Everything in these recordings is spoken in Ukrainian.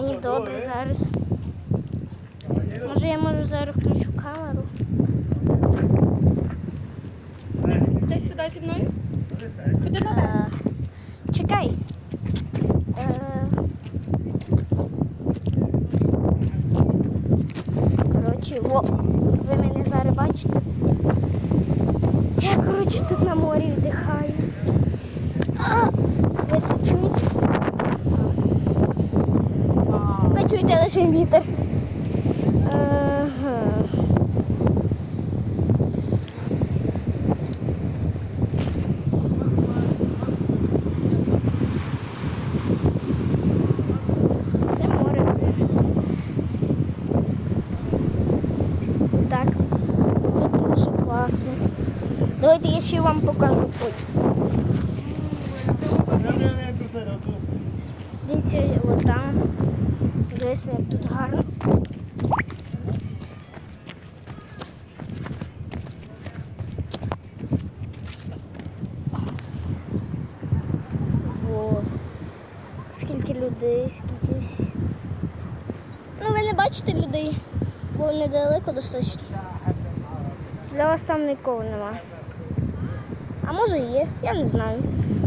Мені добре зараз. Може я можу зараз включу камеру? Ти сюди зі мною? Куди наверх? Е, чекай. Е, Коротше, во, ви мене зараз бачите? Я, коротше, тут на морі віддихаю. А, ви це чуєте? Чуєте вітер. Ага. Це море. Так, тут дуже класно. Давайте я ще вам покажу. Ой, дивіться, от там. Дивіться, як тут гарно. Во. Скільки людей, скільки всі. Ну, ви не бачите людей, бо недалеко достатньо. Для вас там нікого нема. А може і є, я не знаю.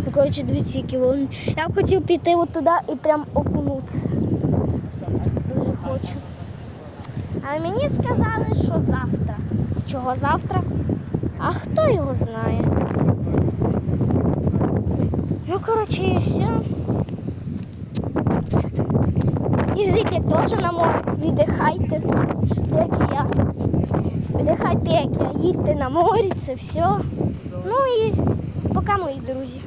Ну, коротше, дивіться, які вони. Я б хотів піти от туди і прям окунутися. Дуже хочу. А мені сказали, що завтра. Чого завтра? А хто його знає? Ну, коротше, і все. І Їздите теж на море, віддихайте, як і я. Віддихайте, як я, їдьте на морі, це все. Ну і пока, мої друзі.